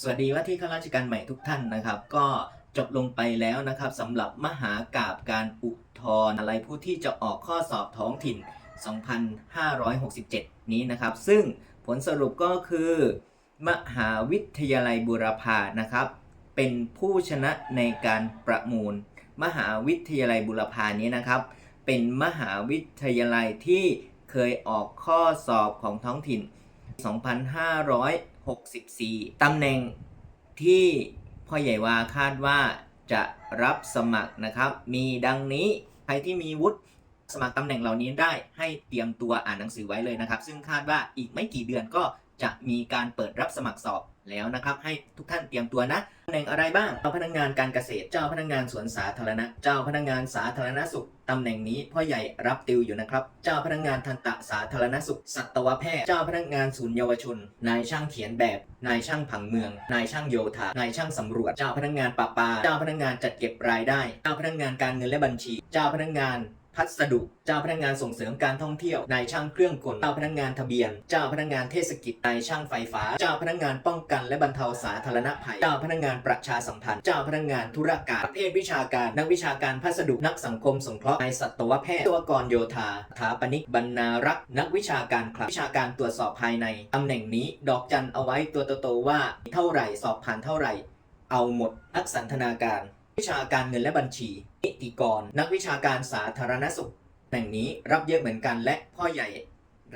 สวัสดีว่าที่ข้าราชการใหม่ทุกท่านนะครับ ก็จบลงไปแล้วนะครับสำหรับมหากาบการอุทธรอะไรผู้ที่จะออกข้อสอบท้องถิ่น 2567 นี้นะครับ ซึ่งผลสรุปก็คือ มหาวิทยาลัยบูรพานะครับ เป็นผู้ชนะในการประมูล มหาวิทยาลัยบุรพานี้นะครับ เป็นมหาวิทยาลัยที่เคยออกข้อสอบของท้องถิ่น 2564 ตำแหน่งที่พ่อใหญ่วาคาดว่าจะรับสมัครนะครับ มีดังนี้ใครที่มีวุฒิสมัครตำแหน่งเหล่านี้ได้ให้เตรียมตัวอ่านหนังสือไว้เลยนะครับ ซึ่งคาดว่าอีกไม่กี่เดือนก็ จะมีการเปิดรับสมัครสอบแล้วนะครับ ให้ทุกท่านเตรียมตัวนะตำแหน่งอะไรบ้างเจ้าพนักงานการเกษตร เจ้าพนักงานสวนสาธารณะ เจ้าพนักงานสาธารณสุขตำแหน่งนี้พ่อใหญ่รับติวอยู่นะครับ เจ้าพนักงานทันตะสาธารณสุข สัตวแพทย์ เจ้าพนักงานศูนย์เยาวชน นายช่างเขียนแบบ นายช่างผังเมือง นายช่างโยธา นายช่างสำรวจ เจ้าพนักงานประปา เจ้าพนักงานจัดเก็บรายได้ เจ้าพนักงานการเงินและบัญชี เจ้าพนักงาน พัสดุ เจ้าพนักงานส่งเสริมการท่องเที่ยวนายช่างเครื่องกล เจ้าพนักงานทะเบียน เจ้าพนักงานเทศกิจ นายช่างไฟฟ้า เจ้าพนักงานป้องกันและบรรเทาสาธารณภัย เจ้าพนักงานประชาสัมพันธ์ เจ้าพนักงานธุรการ ประเภทวิชาการ นักวิชาการพัสดุ นักสังคมสงเคราะห์ นายสัตวแพทย์วิศวกรโยธาสถาปนิก บรรณารักษ์ นักวิชาการคลัง วิชาการตรวจสอบภายใน ตำแหน่งนี้ดอกจันเอาไว้ตัวโตๆว่า เท่าไหร่สอบผ่านเท่าไหร่ เอาหมดนักสันทนาการ วิชาการเงินและบัญชี นิติกร นักวิชาการสาธารณสุขแห่งนี้รับเยอะเหมือนกันและพ่อใหญ่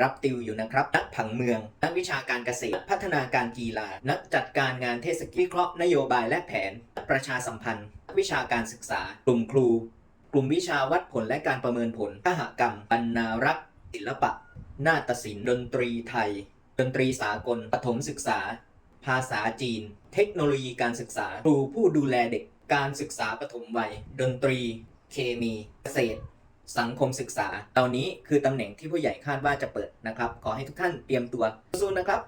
รับติวอยู่นะครับ นักผังเมือง นักวิชาการเกษตร พัฒนาการกีฬา นักจัดการงานเทศกิจวิเคราะห์นโยบายและแผน ประชาสัมพันธ์ นักวิชาการศึกษา กลุ่มครู กลุ่มวิชาวัดผลและการประเมินผลทหกรรมบรรณารักษ์ศิลปะ นาฏศิลป์ ดนตรีไทย ดนตรีสากล ปฐมศึกษา ภาษาจีน เทคโนโลยีการศึกษา ครูผู้ดูแลเด็ก การศึกษาปฐมวัย ดนตรี เคมี เกษตร สังคมศึกษา เหล่านี้คือตำแหน่งที่ผู้ใหญ่คาดว่าจะเปิดนะครับ ขอให้ทุกท่านเตรียมตัวสู้ๆนะครับ